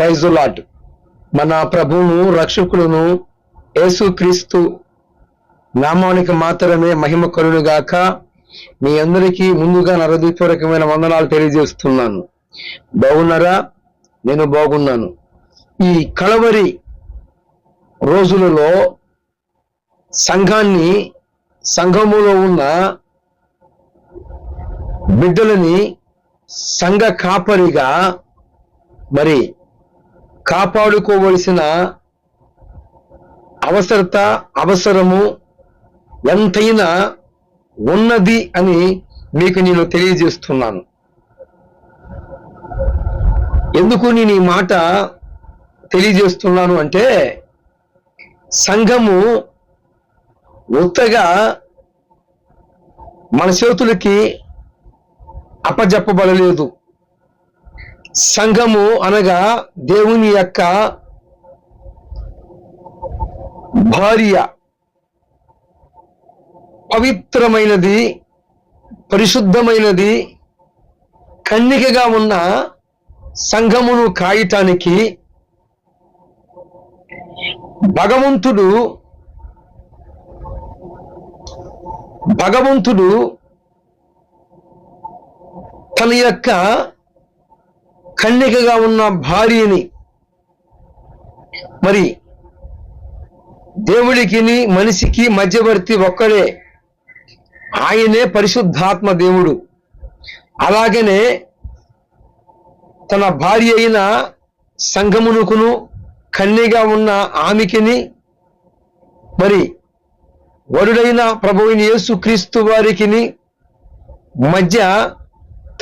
Praise lot మన ప్రభువును రక్షకుడును యేసుక్రీస్తు నామానికి మాత్రమే మహిమ కరుడు గాక మీ అందరికీ ముందుగా నరదీపూర్వకమైన వందనాలు తెలియజేస్తున్నాను. బాగున్నారా? నేను బాగున్నాను. ఈ కలవరి రోజులలో సంఘాన్ని సంఘములో ఉన్న బిడ్డలని సంఘ కాపరిగా మరి కాపాడుకోవలసిన అవసరత అవసరము ఎంతైనా ఉన్నది అని మీకు నేను తెలియజేస్తున్నాను. ఎందుకు నేను ఈ మాట తెలియజేస్తున్నాను అంటే సంఘము ఉత్తగా మన చేతులకి అప్పజెప్పబడలేదు. సంఘము అనగా దేవుని యొక్క భార్య. పవిత్రమైనది పరిశుద్ధమైనది కన్నికగా ఉన్న సంఘమును కాయటానికి భగవంతుడు భగవంతుడు తన యొక్క కన్నికగా ఉన్న భార్యని మరి దేవుడికి మనిషికి మధ్యవర్తి ఒక్కడే. ఆయనే పరిశుద్ధాత్మ దేవుడు. అలాగనే తన భార్య అయిన సంఘమునుకును కన్నిగా ఉన్న ఆమెకిని మరి వరుడైన ప్రభువుని యేసు క్రీస్తు వారికిని మధ్య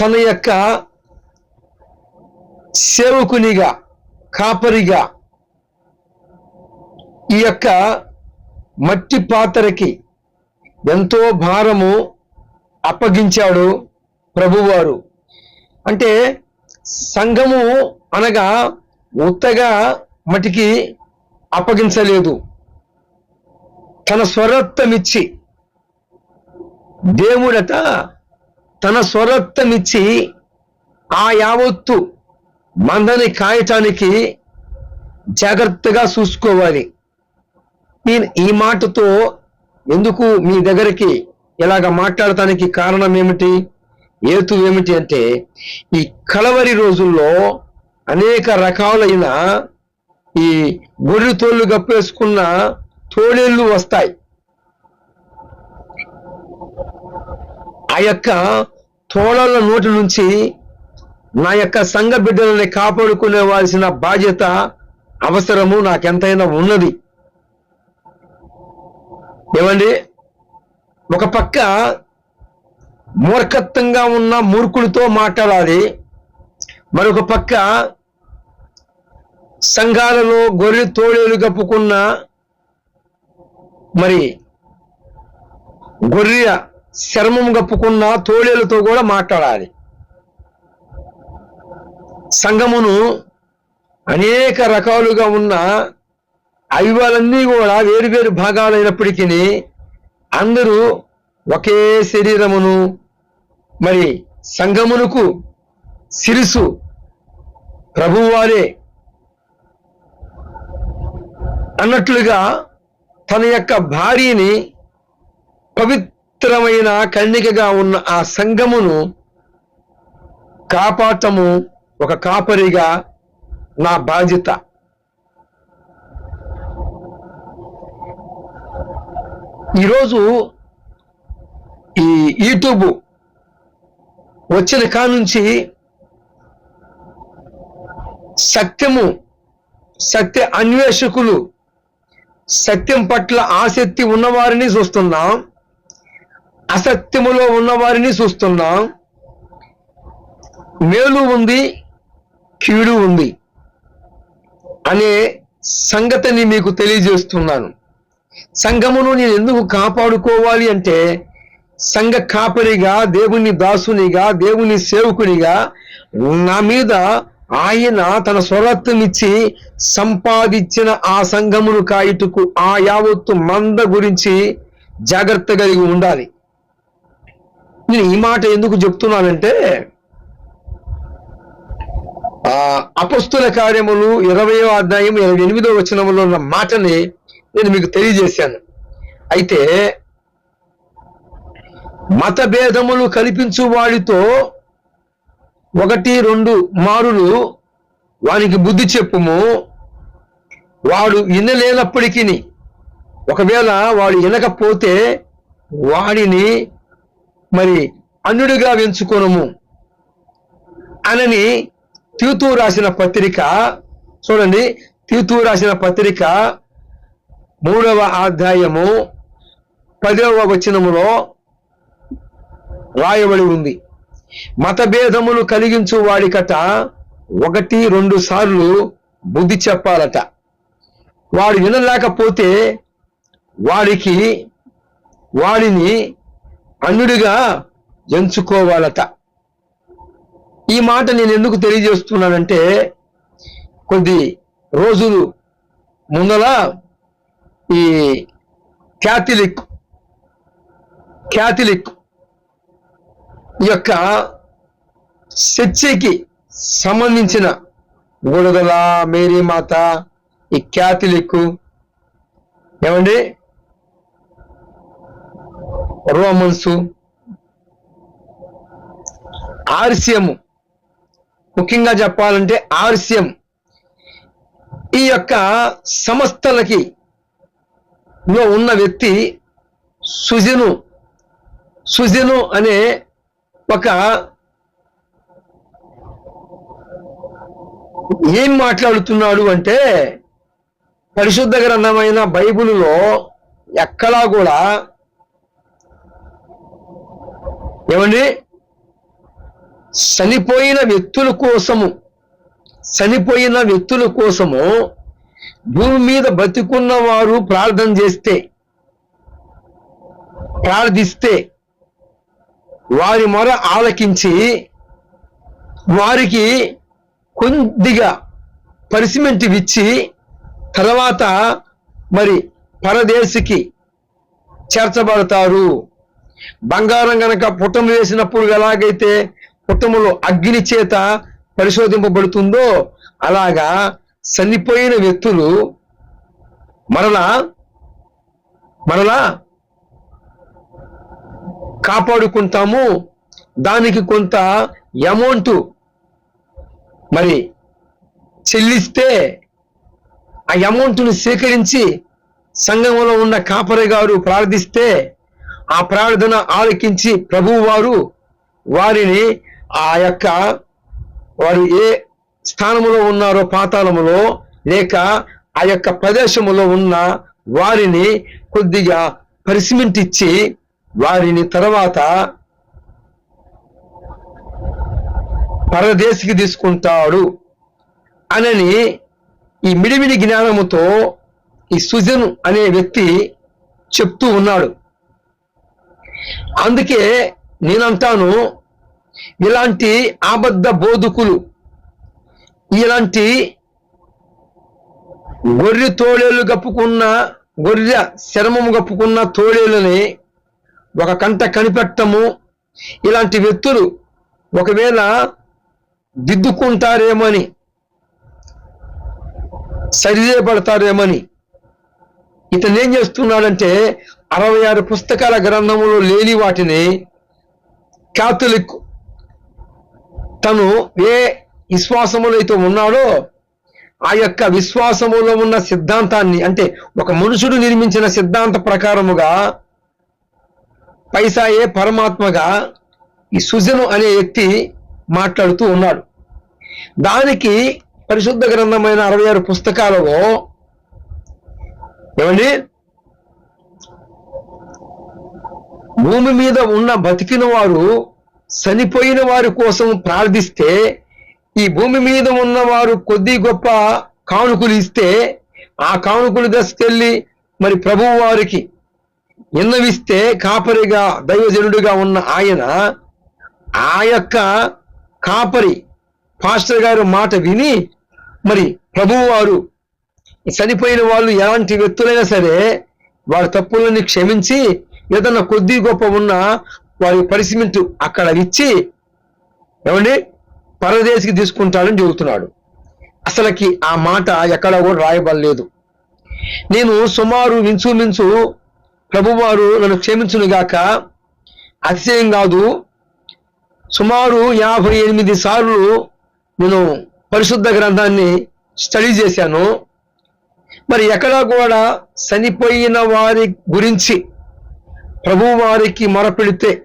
తన యొక్క సేవకునిగా కాపరిగా ఈ యొక్క మట్టి పాత్రకి ఎంతో భారము అప్పగించాడు ప్రభువారు. అంటే సంఘము అనగా ఉత్తగా మటికి అప్పగించలేదు. తన స్వరత్వమిచ్చి దేవుడట తన స్వరత్వమిచ్చి ఆ యావత్తు మందని కాయటానికి జాగ్రత్తగా చూసుకోవాలి. నేను ఈ మాటతో ఎందుకు మీ దగ్గరికి ఇలాగ మాట్లాడటానికి కారణం ఏమిటి? ఏతు ఏమిటి అంటే ఈ కలవరి రోజుల్లో అనేక రకాలైన ఈ గొర్రె తోళ్ళు గప్పేసుకున్న తోడేళ్ళు వస్తాయి. ఆ యొక్క తోళల నోటి నుంచి నా యొక్క సంఘ బిడ్డలని కాపాడుకునేవాల్సిన బాధ్యత అవసరము నాకెంతైనా ఉన్నది. ఏమండి? ఒక పక్క మూర్ఖత్వంగా ఉన్న మూర్ఖులతో మాట్లాడాలి. మరొక పక్క సంఘాలలో గొర్రె తోడేలు కప్పుకున్న మరి గొర్రె చర్మం కప్పుకున్న తోడేలతో కూడా మాట్లాడాలి. సంఘమును అనేక రకాలుగా ఉన్న అవివాలన్నీ కూడా వేరు వేరు భాగాలైనప్పటికీ అందరూ ఒకే శరీరమును మరి సంఘమునకు శిరుసు ప్రభువారే అన్నట్లుగా తన యొక్క భార్యని పవిత్రమైన కన్నికగా ఉన్న ఆ సంఘమును కాపాడటము ఒక కాపరిగా నా బాధ్యత. ఈరోజు ఈ యూట్యూబ్ వచ్చిన కానుంచి సత్యము సత్య అన్వేషకులు సత్యం పట్ల ఆసక్తి ఉన్నవారిని చూస్తున్నాం అసత్యములో ఉన్నవారిని చూస్తున్నాం. మేలు ఉంది కీడు ఉంది అనే సంగతిని మీకు తెలియజేస్తున్నాను. సంఘమును నేను ఎందుకు కాపాడుకోవాలి అంటే సంఘ కాపరిగా దేవుని దాసునిగా దేవుని సేవకునిగా నా మీద ఆయన తన స్వరత్వం ఇచ్చి సంపాదించిన ఆ సంఘమును కాయుటకు ఆ యావత్తు మంద గురించి జాగ్రత్త కలిగి ఉండాలి. నేను ఈ మాట ఎందుకు చెప్తున్నానంటే ఆ అపస్తుల కార్యములు ఇరవయో అధ్యాయం ఇరవై ఎనిమిదో వచనములో ఉన్న మాటని నేను మీకు తెలియజేశాను. అయితే మత భేదములు కల్పించు వాడితో ఒకటి రెండు మారులు వానికి బుద్ధి చెప్పుము. వాడు వినలేనప్పటికీ ఒకవేళ వాడు వినకపోతే వాడిని మరి అన్నుడిగా వెంచుకోనము అనని తీతూ రాసిన పత్రిక చూడండి. తీతూ రాసిన పత్రిక మూడవ అధ్యాయము పదవ వచనములో రాయబడి ఉంది. మతభేదములు కలిగించు వాడికట ఒకటి రెండు సార్లు బుద్ధి చెప్పాలట. వాడు వినలేకపోతే వాడికి వాడిని అన్యుడిగా ఎంచుకోవాలట. ఈ మాట నేను ఎందుకు తెలియజేస్తున్నానంటే కొద్ది రోజులు ముందల ఈ క్యాథలిక్ క్యాథలిక్ యొక్క చర్చికి సంబంధించిన గుడదల మేరీ మాత ఈ క్యాథలిక్ ఏమండి? రోమన్స్ ఆర్సియము ముఖ్యంగా చెప్పాలంటే ఆర్స్యం ఈ యొక్క సంస్థలకి లో ఉన్న వ్యక్తి సుజను. సుజను అనే ఒక ఏం మాట్లాడుతున్నాడు అంటే పరిశుద్ధ గ్రంథమైన బైబిలులో ఎక్కడా కూడా ఏమండి? చనిపోయిన వ్యక్తుల కోసము చనిపోయిన వ్యక్తుల కోసము భూమి మీద బతికున్న వారు ప్రార్థన చేస్తే ప్రార్థిస్తే వారి మొర ఆలకించి వారికి కొద్దిగా పరిసిమెంట్ ఇచ్చి తర్వాత మరి పరదేశికి చేర్చబడతారు. బంగారం గనక పుటం వేసినప్పుడు ఎలాగైతే కుటుంబంలో అగ్ని చేత పరిశోధింపబడుతుందో అలాగా చనిపోయిన వ్యక్తులు మరలా మరలా కాపాడుకుంటాము. దానికి కొంత అమౌంట్ మరి చెల్లిస్తే ఆ అమౌంట్ను సేకరించి సంఘంలో ఉన్న కాపరి గారు ప్రార్థిస్తే ఆ ప్రార్థన ఆలకించి ప్రభువు వారు వారిని ఆ యొక్క వారు ఏ స్థానములో ఉన్నారో పాతాళములో లేక ఆ యొక్క ప్రదేశములో ఉన్న వారిని కొద్దిగా పరిసిమెంట్ ఇచ్చి వారిని తర్వాత పరదేశికి తీసుకుంటాడు అనని ఈ మిడిమిడి జ్ఞానముతో ఈ సుజన్ అనే వ్యక్తి చెప్తూ ఉన్నాడు. అందుకే నేనంటాను ఇలాంటి ఆబద్ధ బోధకులు ఇలాంటి గొర్రె తోడేలు కప్పుకున్న గొర్రె శరమము కప్పుకున్న తోడేళ్ళని ఒక కంట కనిపెట్టము. ఇలాంటి వ్యక్తులు ఒకవేళ దిద్దుకుంటారేమని సరిచేయబడతారేమని ఇతను ఏం చేస్తున్నాడంటే అరవై ఆరు పుస్తకాల గ్రంథములు లేని వాటిని క్యాథలిక్ తను ఏ విశ్వాసములో అయితే ఉన్నాడో ఆ యొక్క విశ్వాసములో ఉన్న సిద్ధాంతాన్ని అంటే ఒక మనుషుడు నిర్మించిన సిద్ధాంత ప్రకారముగా పైసాయే పరమాత్మగా ఈ సుజను అనే వ్యక్తి మాట్లాడుతూ ఉన్నాడు. దానికి పరిశుద్ధ గ్రంథమైన అరవై ఆరు పుస్తకాలలో ఏమండి? భూమి మీద ఉన్న బతికిన వారు చనిపోయిన వారి కోసం ప్రార్థిస్తే ఈ భూమి మీద ఉన్నవారు కొద్ది గొప్ప కానుకలు ఇస్తే ఆ కానుకలు దశకెళ్ళి మరి ప్రభువు వారికి విన్నవిస్తే కాపరిగా దైవజనుడిగా ఉన్న ఆయన ఆ యొక్క కాపరి పాస్టర్ గారు మాట విని మరి ప్రభువు వారు చనిపోయిన వాళ్ళు ఎలాంటి వ్యక్తులైనా సరే వారి తప్పులని క్షమించి ఏదన్నా కొద్ది గొప్ప ఉన్న వారి పరిసిమెంట్ అక్కడ ఇచ్చి ఏమండి పరదేశికి తీసుకుంటాడని చెబుతున్నాడు. అసలుకి ఆ మాట ఎక్కడ కూడా రాయబడలేదు. నేను సుమారు మించు ప్రభువారు నన్ను క్షమించునుగాక అతిశయం కాదు. సుమారు యాభై ఎనిమిది సార్లు నేను పరిశుద్ధ గ్రంథాన్ని స్టడీ చేశాను. మరి ఎక్కడా కూడా చనిపోయిన వారి గురించి ప్రభువారికి మొరపెడితే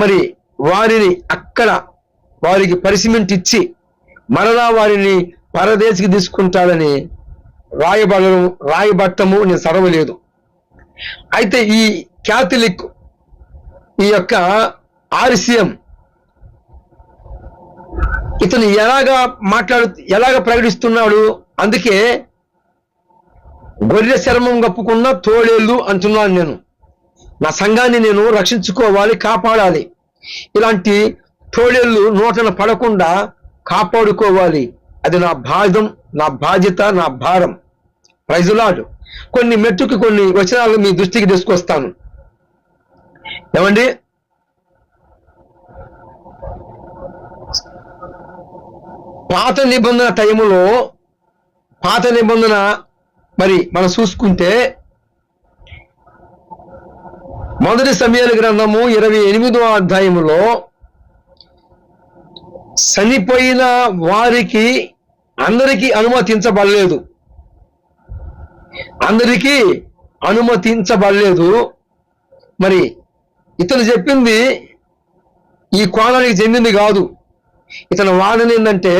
మరి వారిని అక్కడ వారికి పరిసిమెంట్ ఇచ్చి మరలా వారిని పరదేశికి తీసుకుంటాడని రాయబడము రాయబట్టము నేను చదవలేదు అయితే ఈ క్యాథలిక్ ఈ యొక్క ఆర్సిఎం ఇతను ఎలాగా మాట్లాడు ఎలాగ ప్రకటిస్తున్నాడు? అందుకే గొర్రె చర్మం కప్పుకున్న తోడేళ్ళు అంటున్నాను నేను. నా సంఘాన్ని నేను రక్షించుకోవాలి కాపాడాలి. ఇలాంటి తోడేళ్ళు నోటన పడకుండా కాపాడుకోవాలి. అది నా బాధ్యం నా బాధ్యత నా భారం. ప్రైజులాడు. కొన్ని మెట్టుకి కొన్ని వచనాలు మీ దృష్టికి తీసుకొస్తాను. ఏమండి? పాత నిబంధన టైములో పాత నిబంధన మరి మనం చూసుకుంటే మొదటి సమయాల గ్రంథము ఇరవై ఎనిమిదో అధ్యాయములో చనిపోయిన వారికి అందరికీ అనుమతించబడలేదు. అందరికీ అనుమతించబడలేదు. మరి ఇతను చెప్పింది ఈ కోణానికి చెందింది కాదు. ఇతను వాదన ఏంటంటే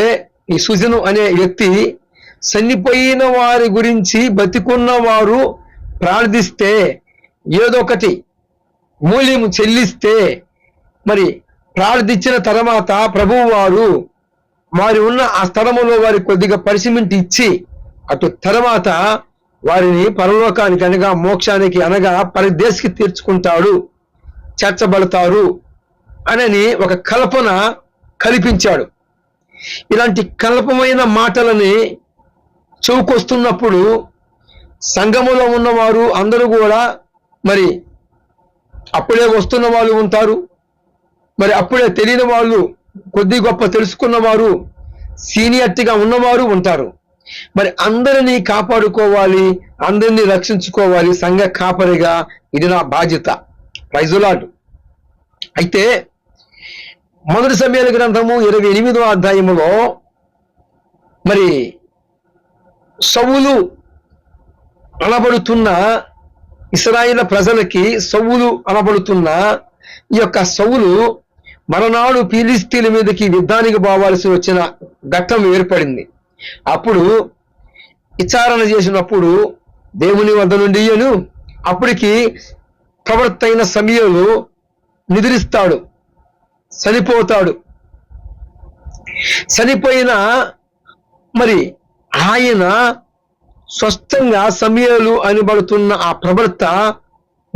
ఈ సుజను అనే వ్యక్తి చనిపోయిన వారి గురించి బతికున్న వారు ప్రార్థిస్తే ఏదో మూల్యము మూల్యం చెల్లిస్తే మరి ప్రార్థించిన తర్వాత ప్రభువు వారు వారి ఉన్న ఆ స్థలములో వారి కొద్దిగా పరిసిమెంట్ ఇచ్చి అటు తర్వాత వారిని పరలోకానికి అనగా మోక్షానికి అనగా పరిదేశకి తీర్చుకుంటాడు చేర్చబడతారు అనని ఒక కల్పన కల్పించాడు. ఇలాంటి కల్పమైన మాటలని చెవుకొస్తున్నప్పుడు సంఘములో ఉన్నవారు అందరూ కూడా మరి అప్పుడే వస్తున్న వాళ్ళు ఉంటారు. మరి అప్పుడే తెలియని వాళ్ళు కొద్ది గొప్ప తెలుసుకున్నవారు సీనియర్టీగా ఉన్నవారు ఉంటారు. మరి అందరినీ కాపాడుకోవాలి అందరినీ రక్షించుకోవాలి సంఘ కాపరిగా ఇది నా బాధ్యత. ప్రైజులాడు అయితే మొదటి సమయాల గ్రంథము ఇరవై ఎనిమిదో అధ్యాయములో మరి సవులు అనబడుతున్న ఇస్రాయిల ప్రజలకి సవులు అనబడుతున్న ఈ యొక్క సవులు మరనాడు పీలిస్తీల మీదకి యుద్ధానికి పోవాల్సి వచ్చిన ఘట్టం ఏర్పడింది. అప్పుడు విచారణ చేసినప్పుడు దేవుని వద్ద నుండి అప్పటికి ప్రవర్తైన సమయంలో నిద్రిస్తాడు చనిపోతాడు. చనిపోయిన మరి ఆయన స్వస్థంగా సమయాలు అనబడుతున్న ఆ ప్రవర్త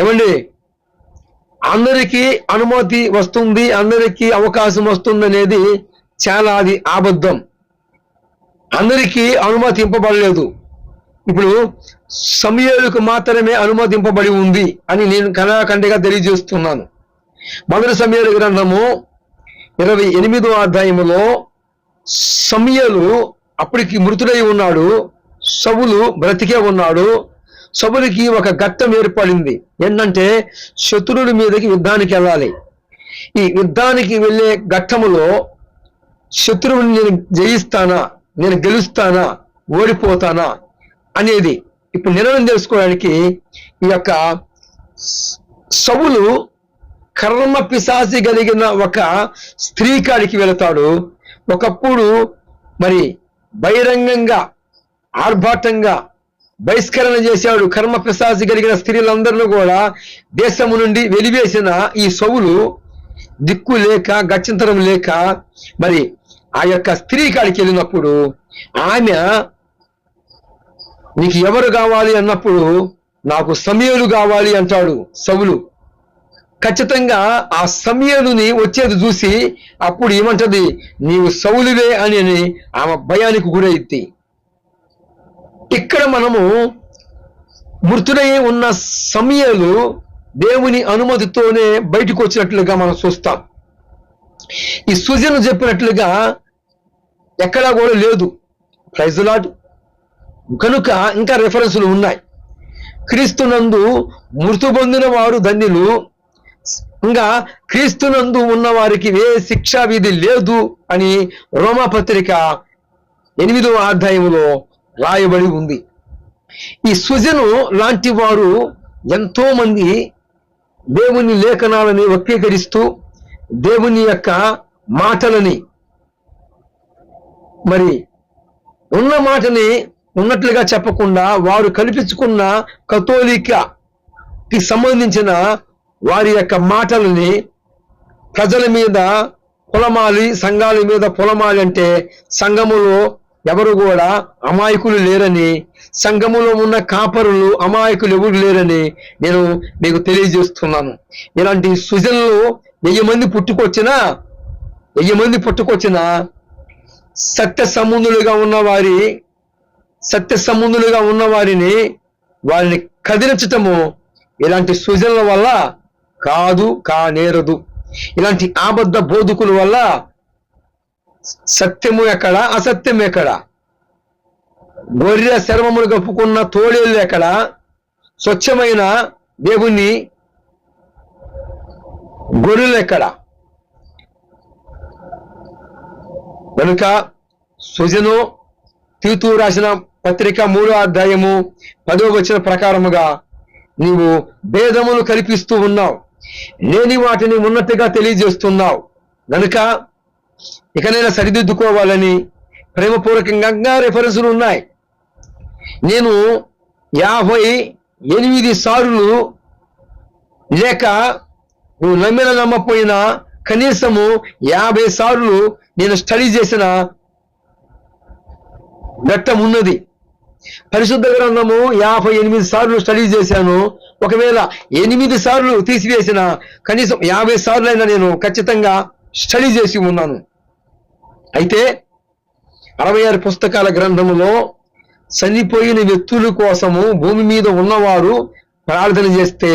ఏమండి? అందరికీ అనుమతి వస్తుంది అందరికీ అవకాశం వస్తుంది అనేది చాలా అది అబద్ధం. అందరికీ అనుమతింపబడలేదు. ఇప్పుడు సమయాలకు మాత్రమే అనుమతింపబడి ఉంది అని నేను కళాఖండిగా తెలియజేస్తున్నాను. మొదటి సమయాల గ్రంథము ఇరవై ఎనిమిదో అధ్యాయములో సమయలు అప్పటికి మృతుడై ఉన్నాడు. సవులు బ్రతికే ఉన్నాడు. సభులకి ఒక ఘట్టం ఏర్పడింది. ఏంటంటే శత్రువుడి మీదకి యుద్ధానికి వెళ్ళాలి. ఈ యుద్ధానికి వెళ్ళే ఘట్టములో శత్రువుని నేను జయిస్తానా నేను గెలుస్తానా ఓడిపోతానా అనేది ఇప్పుడు నిర్ణయం తెలుసుకోవడానికి ఈ యొక్క సవులు కర్మ పిశాసి కలిగిన ఒక స్త్రీ కాడికి వెళతాడు. ఒకప్పుడు మరి బహిరంగంగా ఆర్భాటంగా బహిష్కరణ చేశాడు కర్మ ప్రసాసి కలిగిన స్త్రీలందరినీ కూడా దేశము నుండి వెలివేసిన ఈ సవులు దిక్కు లేక గచ్చింతరం లేక మరి ఆ యొక్క స్త్రీ కాడికి వెళ్ళినప్పుడు ఆమె నీకు ఎవరు కావాలి అన్నప్పుడు నాకు సమయలు కావాలి అంటాడు సవులు ఖచ్చితంగా ఆ సమయలుని వచ్చేది చూసి అప్పుడు ఏమంటది? నీవు సౌలువే అని ఆమె భయానికి గురైద్ది. ఇక్కడ మనము మృతుడై ఉన్న సమయాలు దేవుని అనుమతితోనే బయటకు వచ్చినట్లుగా మనం చూస్తాం. ఈ సుజను చెప్పినట్లుగా ఎక్కడా కూడా లేదు. ప్రైజులాడు కనుక ఇంకా రెఫరెన్సులు ఉన్నాయి. క్రీస్తునందు మృతు పొందిన వారు ధన్యులు. ఇంకా క్రీస్తునందు ఉన్న వారికి ఏ శిక్షా విధి లేదు అని రోమాపత్రిక ఎనిమిదవ అధ్యాయంలో రాయబడి ఉంది. ఈ సుజను లాంటి వారు ఎంతో మంది దేవుని లేఖనాలని వక్రీకరిస్తూ దేవుని యొక్క మాటలని మరి ఉన్న మాటని ఉన్నట్లుగా చెప్పకుండా వారు కల్పించుకున్న కథోలికకి సంబంధించిన వారి యొక్క మాటలని ప్రజల మీద పొలమాలి సంఘాల మీద పొలమాలి అంటే సంఘములో ఎవరు కూడా అమాయకులు లేరని సంఘములో ఉన్న కాపరులు అమాయకులు ఎవరు లేరని నేను మీకు తెలియజేస్తున్నాను. ఇలాంటి సృజనలు వెయ్యి మంది పుట్టుకొచ్చినా వెయ్యి మంది పుట్టుకొచ్చినా సత్య సంబంధులుగా ఉన్న వారి సత్య సంబంధులుగా ఉన్న వారిని వారిని కదిలించటము ఇలాంటి సృజనల వల్ల కాదు కానేరదు. ఇలాంటి ఆబద్ధ బోధకుల వల్ల సత్యము ఎక్కడ? అసత్యం ఎక్కడ? గొర్రె శర్మములు కప్పుకున్న తోడేళ్ళు ఎక్కడ? స్వచ్ఛమైన దేవుని గొర్రెలు ఎక్కడ? కనుక సుజను తీతు రాసిన పత్రిక మూడో అధ్యాయము పదో వచ్చిన ప్రకారముగా నీవు భేదములు కల్పిస్తూ ఉన్నావు. లేని వాటిని ఉన్నట్టుగా తెలియజేస్తున్నావు. గనుక ఇకనైనా సరిదిద్దుకోవాలని ప్రేమపూర్వకంగా రెఫరెన్సులు ఉన్నాయి. నేను యాభై ఎనిమిది సార్లు లేక నువ్వు నమ్మిన నమ్మపోయినా కనీసము యాభై సార్లు నేను స్టడీ చేసిన ఘట్టం ఉన్నది. పరిశుద్ధ గ్రంథము యాభై ఎనిమిది సార్లు స్టడీ చేశాను. ఒకవేళ ఎనిమిది సార్లు తీసివేసిన కనీసం యాభై సార్లు అయినా నేను ఖచ్చితంగా స్టడీ చేసి ఉన్నాను. అయితే అరవై ఆరు పుస్తకాల గ్రంథములో చనిపోయిన వ్యక్తుల కోసము భూమి మీద ఉన్నవారు ప్రార్థన చేస్తే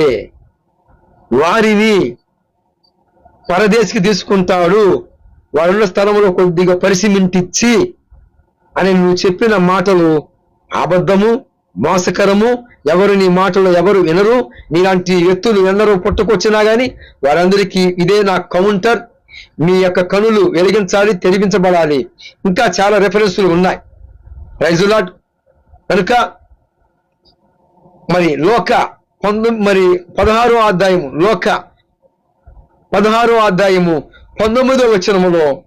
వారిని పరదేశికి తీసుకుంటాడు. వారున్న స్థలంలో కొద్దిగా పరిసిమెంటిచ్చి అని నువ్వు చెప్పిన మాటలు అబద్ధము మోసకరము ఎవరు నీ మాటలు ఎవరు వినరు. నీలాంటి వ్యక్తులు ఎందరో పుట్టుకొచ్చినా గాని వారందరికీ ఇదే నా కౌంటర్. మీ యొక్క కనులు వెలిగించాలి తెరిపించబడాలి. ఇంకా చాలా రెఫరెన్సులు ఉన్నాయి. రైజులాట్ కనుక మరి లోక పంతొమ్మిది మరి పదహారో అధ్యాయము లోక పదహారో అధ్యాయము పంతొమ్మిదో వచనములో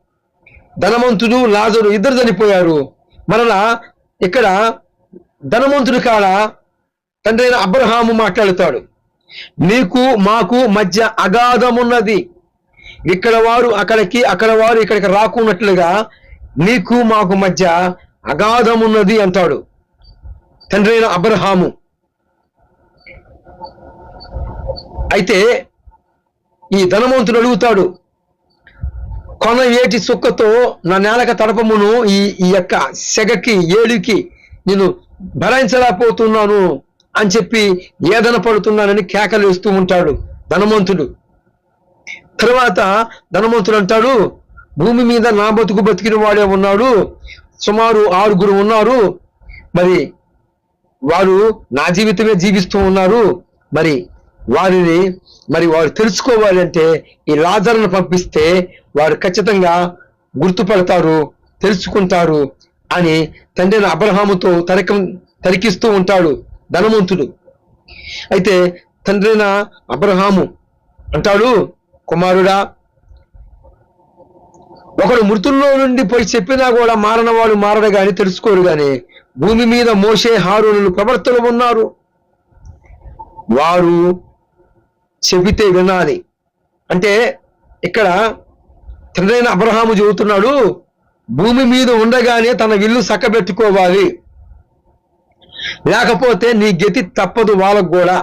ధనవంతుడు లాజరు ఇద్దరు చనిపోయారు. మరలా ఇక్కడ ధనవంతుడు కాడ తండ్రి అయిన అబ్రహాము మాట్లాడుతాడు. నీకు మాకు మధ్య అగాధమున్నది. ఇక్కడ వారు అక్కడికి అక్కడ వారు ఇక్కడికి రాకున్నట్లుగా నీకు మాకు మధ్య అగాధమున్నది అంటాడు. తండ్రి అయిన అబ్రహాము. అయితే ఈ ధనవంతుడు అడుగుతాడు కొన ఏటి సుక్కతో నా నేలక తడపమును ఈ ఈ యొక్క సెగకి ఏడుకి నేను భరించలేకపోతున్నాను అని చెప్పి ఏదన పడుతున్నానని కేకలు వేస్తూ ఉంటాడు ధనవంతుడు. తర్వాత ధనవంతుడు అంటాడు భూమి మీద నా బతుకు బతికిన వాడే ఉన్నాడు సుమారు ఆరుగురు ఉన్నారు. మరి వారు నా జీవితమే జీవిస్తూ ఉన్నారు. మరి వారిని మరి వారు తెలుసుకోవాలంటే ఈ లాజర్ను పంపిస్తే వారు ఖచ్చితంగా గుర్తుపడతారు తెలుసుకుంటారు అని తండ్రిని అబ్రహాముతో తరకం తరికిస్తూ ఉంటాడు ధనవంతుడు. అయితే తండ్రిన అబ్రహాము అంటాడు కుమారుడా ఒకడు మృతుల్లో నుండి పోయి చెప్పినా కూడా మారనవాడు మారడు గాని తెలుసుకోరు గాని భూమి మీద మోసే హారులు ప్రవర్తలు ఉన్నారు. వారు చెబితే వినాలి. అంటే ఇక్కడ తండ్రైన అబ్రహాము చెబుతున్నాడు భూమి మీద ఉండగానే తన విల్లు సక్కబెట్టుకోవాలి. లేకపోతే నీ గతి తప్పదు వాళ్ళకు కూడా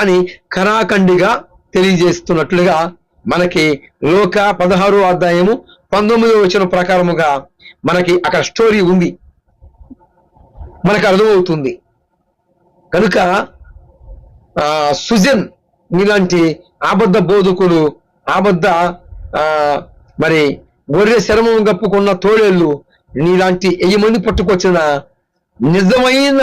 అని కరాఖండిగా తెలియజేస్తున్నట్లుగా మనకి లోక పదహారో అధ్యాయము పంతొమ్మిదో వచ్చిన ప్రకారముగా మనకి అక్కడ స్టోరీ ఉంది. మనకు అర్థమవుతుంది. కనుక సుజన్ ఇలాంటి ఆబద్ధ బోధకులు ఆబద్ధ మరి గొర్రె శరమం కప్పుకున్న తోడేళ్ళు నీలాంటి ఎయ్యి మంది పట్టుకొచ్చిన నిజమైన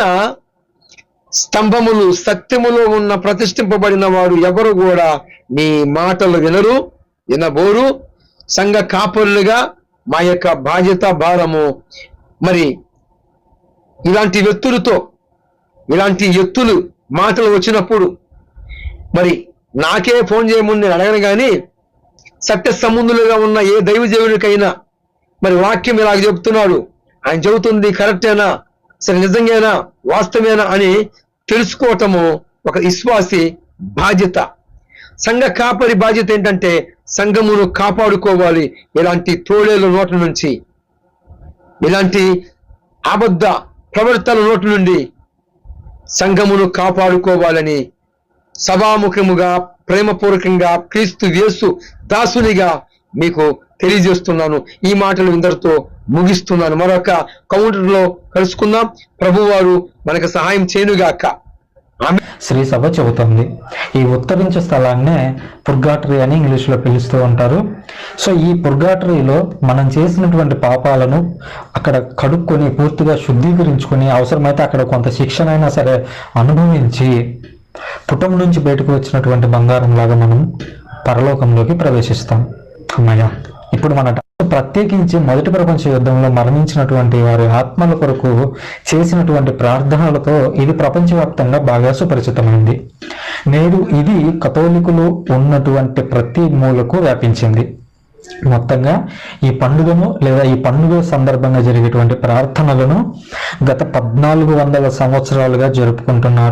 స్తంభములు సత్యములో ఉన్న ప్రతిష్ఠింపబడిన వారు ఎవరు కూడా నీ మాటలు వినరు వినబోరు. సంఘ కాపరులుగా మా యొక్క బాధ్యత భారము. మరి ఇలాంటి వ్యక్తులతో ఇలాంటి ఎత్తులు మాటలు వచ్చినప్పుడు మరి నాకే ఫోన్ చేయముందు నేను అడగను కానీ సత్య సంబంధులుగా ఉన్న ఏ దైవజీవునికైనా మరి వాక్యం ఇలాగ చెబుతున్నాడు. ఆయన చెబుతుంది కరెక్టేనా? సరే నిజంగానా? వాస్తవేనా అని తెలుసుకోవటము ఒక విశ్వాసి బాధ్యత. సంఘ కాపరి బాధ్యత ఏంటంటే సంఘమును కాపాడుకోవాలి ఇలాంటి తోడేళ్ళ నోట్ల నుంచి. ఇలాంటి అబద్ధ ప్రవర్తన నోటి నుండి సంఘమును కాపాడుకోవాలని సభాముఖముగా ప్రేమపూర్వకంగా క్రీస్తు యేసు దాసునిగా మీకు తెలియజేస్తున్నాను. ఈ మాటలు ఇందరితో ముగిస్తున్నాను. మరొక కౌంటర్లో కలుసుకుందాం. ప్రభువారు మనకు సహాయం చేయనుగాక. శ్రీ సభ చెబుతుంది. ఈ ఉత్తరించే స్థలాన్నే పుర్గాటరీ అని ఇంగ్లీష్లో పిలుస్తూ ఉంటారు. సో ఈ పుర్గాటరీలో మనం చేసినటువంటి పాపాలను అక్కడ కడుక్కొని పూర్తిగా శుద్ధీకరించుకొని అవసరమైతే అక్కడ కొంత శిక్షణ అయినా సరే అనుభవించి పుటం నుంచి బయటకు వచ్చినటువంటి బంగారం లాగా మనం పరలోకంలోకి ప్రవేశిస్తాం. అమ్మయ్య ఇప్పుడు మన ప్రత్యేకించి మొదటి ప్రపంచ యుద్ధంలో మరణించినటువంటి వారి ఆత్మల కొరకు చేసినటువంటి ప్రార్థనలతో ఇది ప్రపంచవ్యాప్తంగా బాగా సుపరిచితమైంది. నేడు ఇది కథోలికులు ఉన్నటువంటి ప్రతి మూలకు వ్యాపించింది. మొత్తంగా ఈ పండుగను లేదా ఈ పండుగ సందర్భంగా జరిగేటువంటి ప్రార్థనలను గత పద్నాలుగు వందల సంవత్సరాలుగా జరుపుకుంటున్నారు.